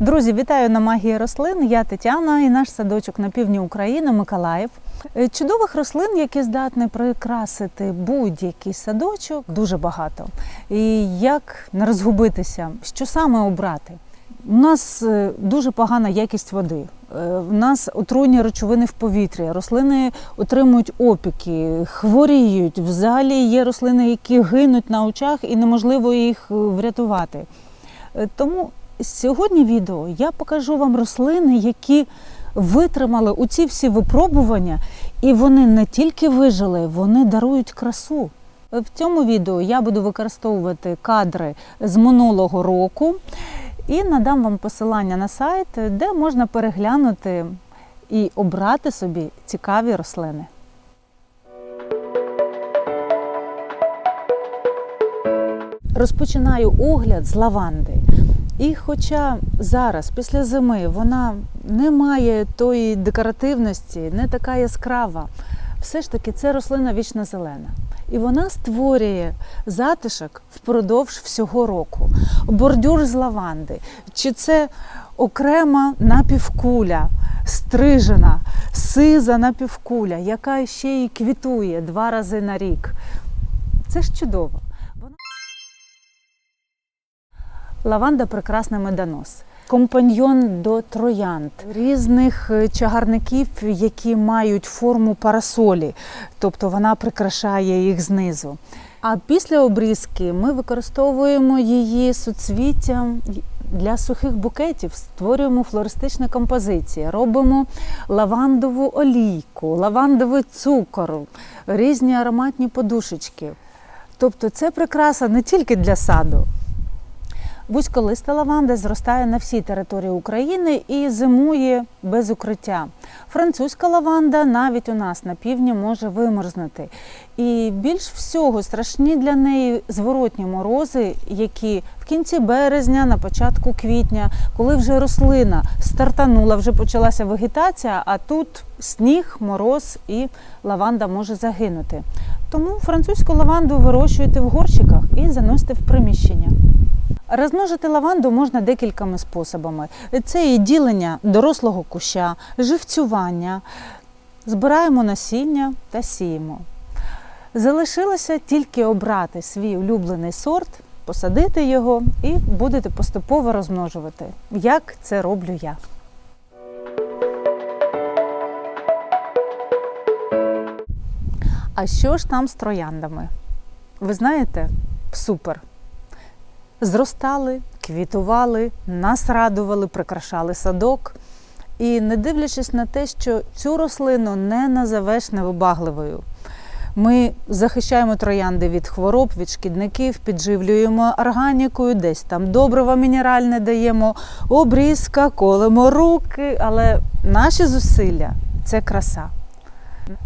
Друзі, вітаю на магії рослин. Я Тетяна і наш садочок на півдні України Миколаїв. Е, Чудових рослин, які здатні прикрасити будь-який садочок, дуже багато. І як не розгубитися, що саме обрати? У нас е, дуже погана якість води. Е, В нас отруйні речовини в повітрі. Рослини отримують опіки, хворіють. Взагалі є рослини, які гинуть на очах, і неможливо їх врятувати. Тому сьогодні відео я покажу вам рослини, які витримали у ці всі випробування, і вони не тільки вижили, вони дарують красу. В цьому відео я буду використовувати кадри з минулого року і надам вам посилання на сайт, де можна переглянути і обрати собі цікаві рослини. Розпочинаю огляд з лаванди. І хоча зараз, після зими, вона не має тої декоративності, не така яскрава, все ж таки це рослина вічно зелена. І вона створює затишок впродовж всього року. Бордюр з лаванди, чи це окрема напівкуля, стрижена, сиза напівкуля, яка ще й квітує два рази на рік. Це ж чудово. Лаванда прекрасний медонос. Компаньйон до троянд, різних е, чагарників, які мають форму парасолі, тобто вона прикрашає їх знизу. А після обрізки ми використовуємо її суцвіттям для сухих букетів, створюємо флористичні композиції, робимо лавандову олійку, лавандовий цукор, різні ароматні подушечки. Тобто це прикраса не тільки для саду. Вузьколиста лаванда зростає на всій території України і зимує без укриття. Французька лаванда навіть у нас на півдні може вимерзнути. І більш всього страшні для неї зворотні морози, які в кінці березня, на початку квітня, коли вже рослина стартанула, вже почалася вегетація, а тут сніг, мороз і лаванда може загинути. Тому французьку лаванду вирощуєте в горщиках і заносите в приміщення. Розмножити лаванду можна декількома способами. Це і ділення дорослого куща, живцювання, збираємо насіння та сіємо. Залишилося тільки обрати свій улюблений сорт, посадити його і будете поступово розмножувати, як це роблю я. А що ж там з трояндами? Ви знаєте, супер! Зростали, квітували, нас радували, прикрашали садок. І не дивлячись на те, що цю рослину не назовеш невибагливою. Ми захищаємо троянди від хвороб, від шкідників, підживлюємо органікою, десь там добрива мінеральне даємо, обрізка, колемо руки, але наші зусилля це краса.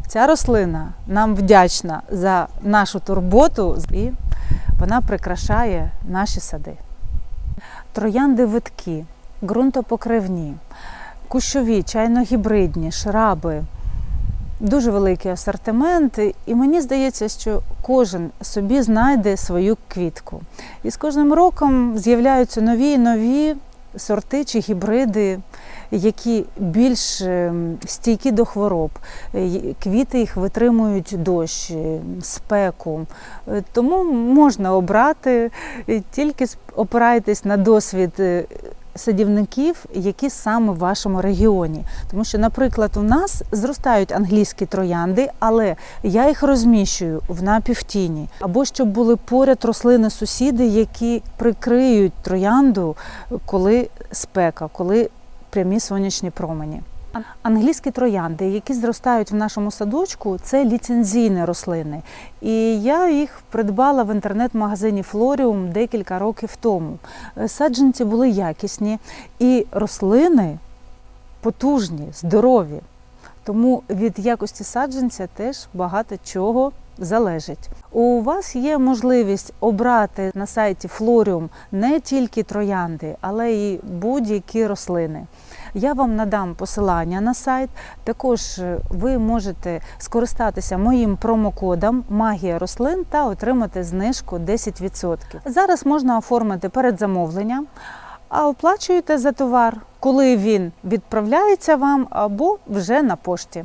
Ця рослина нам вдячна за нашу турботу і вона прикрашає наші сади. Троянди виткі, ґрунтопокривні, кущові, чайно-гібридні, шраби. Дуже великий асортимент, і мені здається, що кожен собі знайде свою квітку. І з кожним роком з'являються нові і нові сорти чи гібриди, які більш ем, стійкі до хвороб. Е, Квіти їх витримують дощ, е, спеку. Е, Тому можна обрати, тільки опирайтесь на досвід садівників, які саме в вашому регіоні. Тому що, наприклад, у нас зростають англійські троянди, але я їх розміщую в напівтіні. Або щоб були поряд рослини-сусіди, які прикриють троянду, коли спека, коли прямі сонячні промені. Англійські троянди, які зростають в нашому садочку, це ліцензійні рослини. І я їх придбала в інтернет-магазині Флоріум декілька років тому. Е, Саджанці були якісні, і рослини потужні, здорові. Тому від якості саджанця теж багато чого залежить. У вас є можливість обрати на сайті Флоріум не тільки троянди, але й будь-які рослини. Я вам надам посилання на сайт. Також е, ви можете скористатися моїм промокодом Магія рослин та отримати знижку 10%. Зараз можна оформити передзамовлення. а оплачуєте за товар, коли він відправляється вам або вже на пошті.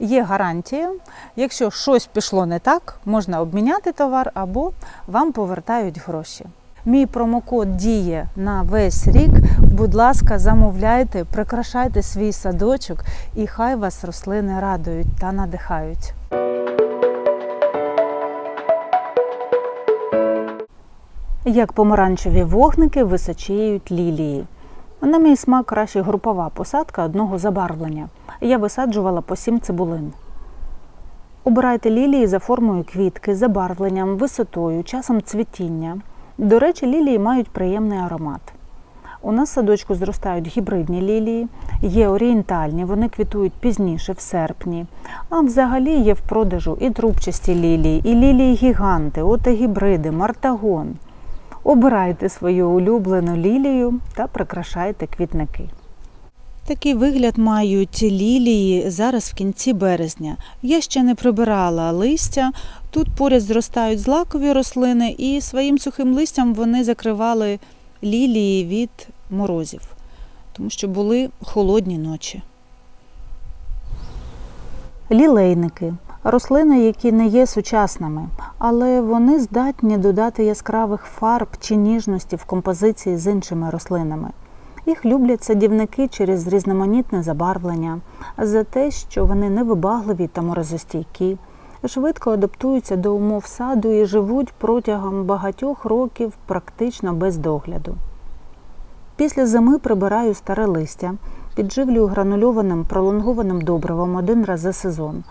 Є гарантія, якщо щось пішло не так, можна обміняти товар або вам повертають гроші. Мій промокод діє на весь рік. Будь ласка, замовляйте, прикрашайте свій садочок, і хай вас рослини радують та надихають. Як помаранчеві вогники височіють лілії. На мій смак краще групова посадка одного забарвлення. Я висаджувала по сім цибулин. Обирайте лілії за формою квітки, забарвленням, висотою, часом цвітіння. До речі, лілії мають приємний аромат. У нас в садочку зростають гібридні лілії, є орієнтальні, вони квітують пізніше, в серпні. А взагалі є в продажу і трубчасті лілії, і лілії гіганти, отогібриди, мартагон. Обирайте свою улюблену лілію та прикрашайте квітники. Такий вигляд мають лілії зараз в кінці березня. Я ще не прибирала листя. Тут поряд зростають злакові рослини, і своїм сухим листям вони закривали лілії від морозів, тому що були холодні ночі. Лілейники рослини, які не є сучасними, але вони здатні додати яскравих фарб чи ніжності в композиції з іншими рослинами. Їх люблять садівники через різноманітне забарвлення, за те, що вони невибагливі та морозостійкі, швидко адаптуються до умов саду і живуть протягом багатьох років практично без догляду. Після зими прибираю старе листя, підживлюю гранульованим пролонгованим добривом один раз за сезон.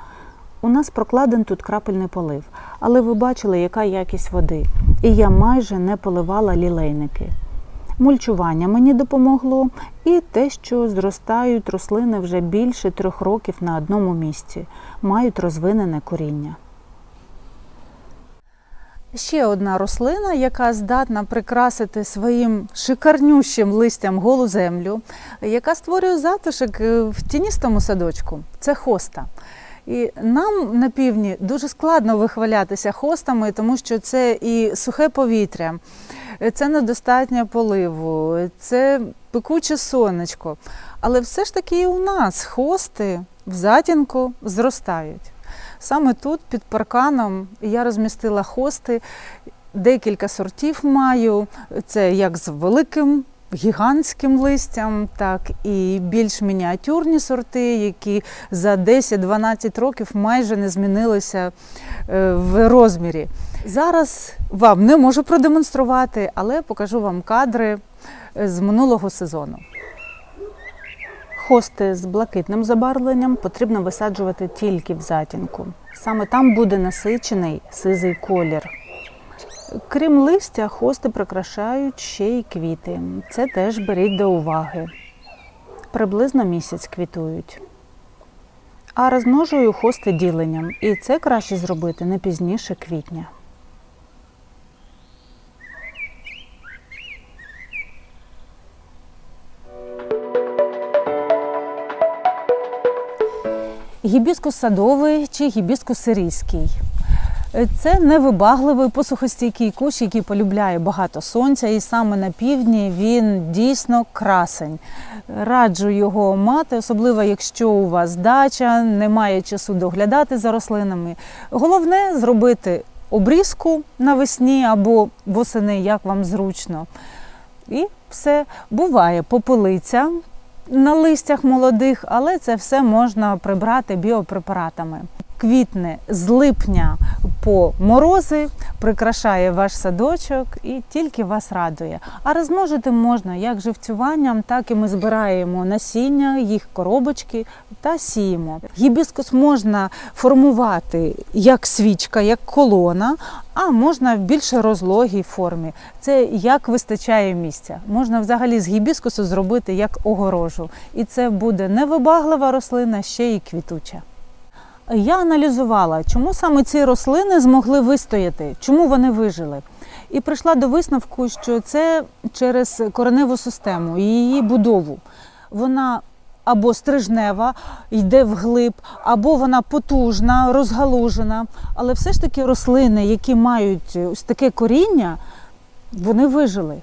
У нас прокладен тут крапельний полив, але ви бачили, яка якість води, і я майже не поливала лілейники. Мульчування мені допомогло, і те, що зростають рослини вже більше трьох років на одному місці, мають розвинене коріння. Ще одна рослина, яка здатна прикрасити своїм шикарнющим листям голу землю, яка створює затишок е, в тіністому садочку. Це хоста. І нам на півдні дуже складно вихвалятися хостами, тому що це і сухе повітря, це недостатньо поливу, це пекуче сонечко. Але все ж таки і у нас хости в затінку зростають. Саме тут, під парканом, я розмістила хости, декілька сортів маю. Це як з великим гігантським листям, так і більш мініатюрні сорти, які за 10-12 років майже не змінилися е, в розмірі. Зараз вам не можу продемонструвати, але покажу вам кадри е, з минулого сезону. Хости з блакитним забарвленням потрібно висаджувати тільки в затінку. Саме там буде насичений сизий колір. Крім листя, хости прикрашають ще й квіти. Це теж беріть до уваги. Приблизно місяць квітують. А розмножую хости діленням, і це краще зробити не пізніше квітня. Гібіскус садовий чи гібіскус сирійський. Це невибагливий посухостійкий кущ, який полюбляє багато сонця, і саме на півдні він дійсно красень. Раджу його мати, особливо якщо у вас дача, немає часу доглядати за рослинами. Головне зробити обрізку навесні або восени, як вам зручно. І все буває попелиця на листях молодих, але це все можна прибрати біопрепаратами. Квітне з липня по морози, прикрашає ваш садочок і тільки вас радує. А розмножити можна як живцюванням, так і ми збираємо насіння, їх коробочки та сіємо. Гібіскус можна формувати як свічка, як колона, а можна в більш розлогій формі. Це як вистачає місця. Можна взагалі з гібіскусу зробити як огорожу. І це буде невибаглива рослина, ще й квітуча. Я аналізувала, чому саме ці рослини змогли вистояти, чому вони вижили. І прийшла до висновку, що це через кореневу систему її будову. Вона або стрижнева, йде вглиб, або вона потужна, розгалужена. Але все ж таки рослини, які мають ось таке коріння, вони вижили.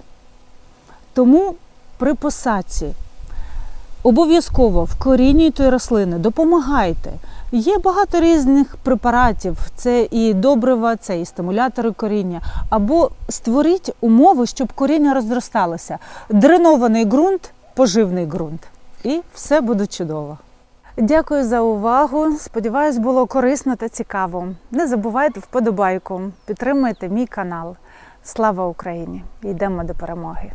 Тому при посадці. Обов'язково вкорінюйте рослини, допомагайте. Є багато різних препаратів, це і добрива, це і стимулятори коріння. Або створіть умови, щоб коріння розросталося. Дренований ґрунт, поживний ґрунт. І все буде чудово. Дякую за увагу. Сподіваюсь, було корисно та цікаво. Не забувайте вподобайку, підтримуйте мій канал. Слава Україні! Йдемо до перемоги!